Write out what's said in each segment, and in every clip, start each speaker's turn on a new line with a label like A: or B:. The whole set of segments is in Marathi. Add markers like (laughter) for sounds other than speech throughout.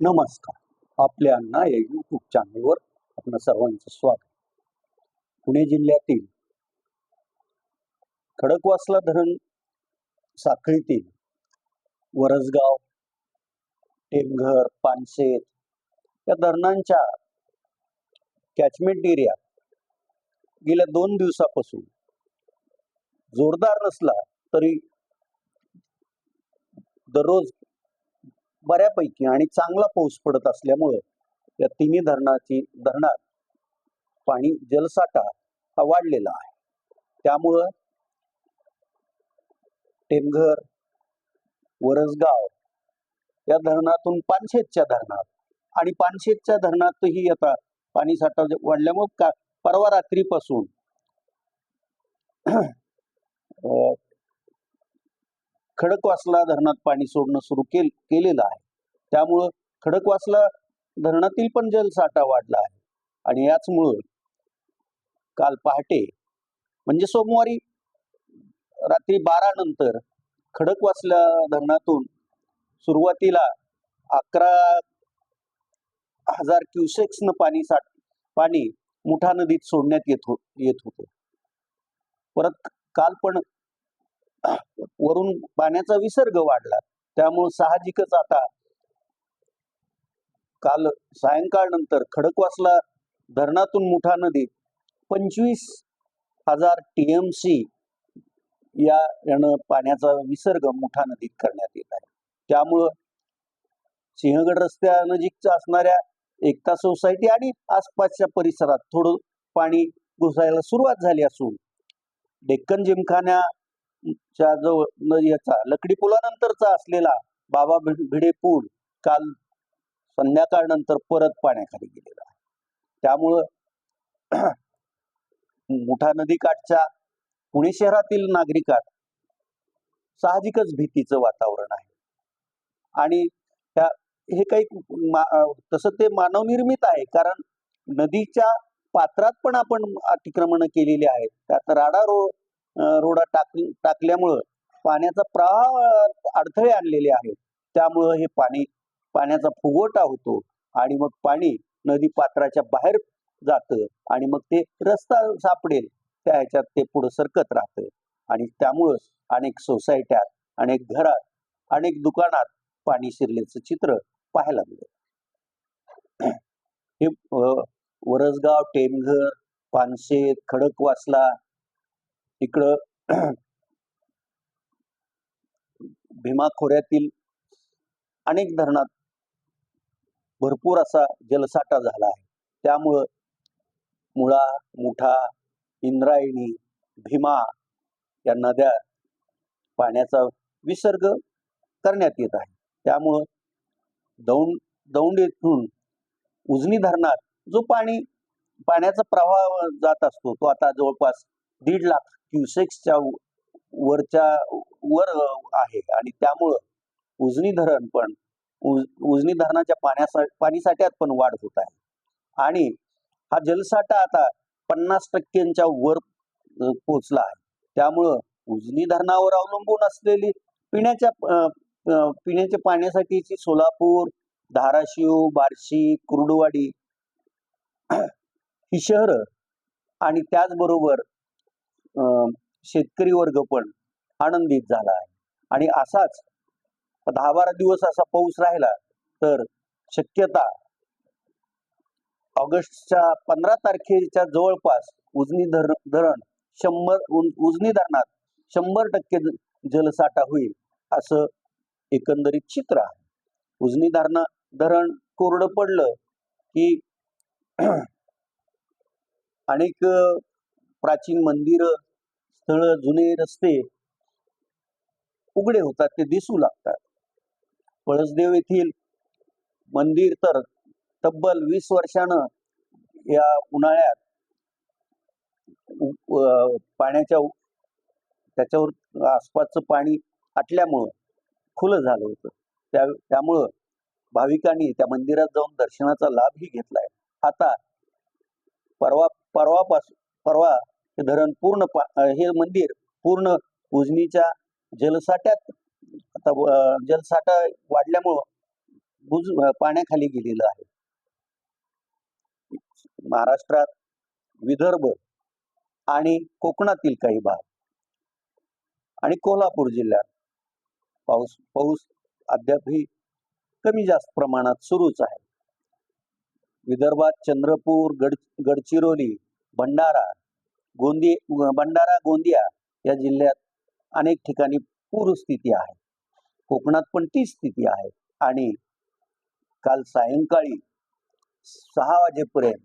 A: नमस्कार. आपल्या अण्णा या यूट्यूब चॅनलवर आपलं सर्वांचं स्वागत. पुणे जिल्ह्यातील खडकवासला धरण साखळीतील वरसगाव टेमघर पानशेत या धरणांच्या कॅचमेंट एरिया गेल्या दोन दिवसापासून जोरदार नसला तरी दररोज बऱ्यापैकी आणि चांगला पाऊस पडत असल्यामुळे या तिन्ही धरणाची धरणात पाणी जलसाठा हा वाढलेला आहे. त्यामुळं टेमघर वरसगाव या धरणातून पानशेतच्या धरणात आणि पानशेतच्या धरणातही आता पाणी साठा वाढल्यामुळे का परवा रात्रीपासून अं, खडकवासला धरणात पाणी सोडणं सुरू केल केलेलं आहे. त्यामुळं खडकवासला धरणातील पण जलसाठा वाढला आहे. आणि याचमुळं काल पहाटे म्हणजे सोमवारी रात्री बारा नंतर खडकवासला धरणातून सुरुवातीला अकरा हजार क्युसेक्सनं पाणी साठ पाणी मुठा नदीत सोडण्यात येत हो येत होतं. परत काल पण वरून पाण्याचा विसर्ग वाढला. त्यामुळं साहजिकच आता काल सायंकाळ नंतर खडकवासला धरणातून मुठा नदीत पंचवीस हजार टीएमसी या यानं पाण्याचा विसर्ग मुठा नदीत करण्यात येत आहे. त्यामुळं सिंहगड रस्त्या नजीकच्या असणाऱ्या एकता सोसायटी आणि आसपासच्या परिसरात थोडं पाणी घुसायला सुरुवात झाली असून डेक्कन च्या जवळ न- याचा लकडी पुलानंतरचा असलेला बाबा भिडे पूल काल संध्याकाळ नंतर परत पाण्याखाली गेलेला आहे. त्यामुळं (clears throat) मुठा नदीकाठच्या पुणे शहरातील नागरिकात साहजिकच भीतीचं वातावरण आहे. आणि त्या हे काही तसं ते मानवनिर्मित आहे कारण नदीच्या पात्रात पण आपण अतिक्रमण केलेली आहेत. त्यात राडा रो रोडा टाक टाकल्यामुळं पाण्याचा प्रवाह अडथळे आणलेले आहेत. त्यामुळं हे पाणी पाण्याचा फुगवटा होतो आणि मग पाणी नदी पात्राच्या बाहेर जातं आणि मग ते रस्ता सापडेल. त्या ह्याच्यात ते पुढं सरकत राहतं. आणि त्यामुळंच अनेक सोसायट्यात अनेक घरात अनेक दुकानात पाणी शिरल्याचं चित्र पाहायला मिळेल हे वरसगाव टेमघर पानशेत खडकवासला इकडं भीमा खोऱ्यातील अनेक धरणात भरपूर असा जलसाठा झाला आहे. त्यामुळं मुळा मुठा इंद्रायणी भीमा या नद्या पाण्याचा विसर्ग करण्यात येत आहे. त्यामुळं दौंड दौंड येथून उजनी धरणात जो पाणी पाण्याचा प्रवाह जात असतो तो आता जवळपास दीड लाख क्युसेक्सच्या वरच्या वर आहे. आणि त्यामुळं उजनी धरण पण उज उजनी धरणाच्या पाण्यासा पाणीसाठ्यात पण वाढ होत आहे. आणि हा जलसाठा आता पन्नास टक्क्यांच्या वर पोचला आहे. त्यामुळं उजनी धरणावर अवलंबून असलेली पिण्याच्या पिण्याच्या पाण्यासाठीची सोलापूर धाराशिव बार्शी कुर्डुवाडी ही शहरं आणि त्याचबरोबर शेतकरी वर्ग पण आनंदित झाला आहे. आणि असाच दहा बारा दिवस असा पाऊस राहिला तर शक्यता ऑगस्टच्या पंधरा तारखेच्या जवळपास उजनी धरण धरण शंभर उजनी धरणात शंभर टक्के जलसाठा होईल असं एकंदरीत चित्र आहे. उजनी धरणा धरण कोरडं पडलं की (clears throat) अनेक प्राचीन मंदिर स्थळ जुने रस्ते उघडे होतात ते दिसू लागतात. पळसदेव येथील मंदिर तर तब्बल वीस वर्षानं या उन्हाळ्यात पाण्याच्या त्याच्यावर आसपासचं पाणी आटल्यामुळं खुलं झालं होतं. त्या त्यामुळं भाविकांनी त्या मंदिरात जाऊन दर्शनाचा लाभही घेतलाय. आता परवा परवापासून परवा हे धरण पूर्ण हे मंदिर पूर्ण उजनीच्या जलसाठ्यात आता जलसाठा वाढल्यामुळं बुज पाण्याखाली गेलेलं आहे. महाराष्ट्रात विदर्भ आणि कोकणातील काही भाग आणि कोल्हापूर जिल्ह्यात पाऊस पाऊस अद्यापही कमी जास्त प्रमाणात सुरूच आहे. विदर्भात चंद्रपूर गड गडचिरोली भंडारा गोंदी भंडारा गोंदिया या जिल्ह्यात अनेक ठिकाणी पूरस्थिती आहे. कोकणात पण ती स्थिती आहे. आणि काल सायंकाळी सहा वाजेपर्यंत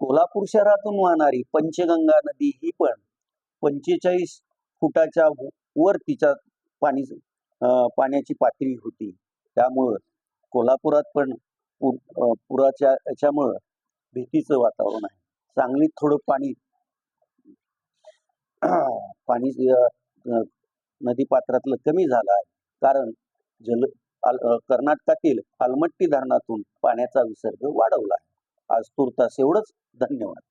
A: कोल्हापूर शहरातून वाहणारी पंचगंगा नदी ही पण पंचेचाळीस फुटाच्या वर तिच्या पाणी अं, पाण्याची पातळी होती. त्यामुळं कोल्हापुरात पण पुराच्या याच्यामुळं भीतीचं वातावरण आहे. सांगलीत थोडं पाणी (clears throat) पाणी नदी पात्रातलं कमी झालं आहे. कारण जल कर्नाटकातील आलमट्टी धरणातून पाण्याचा विसर्ग वाढवला आहे. आज तुर्तास एवढंच. धन्यवाद.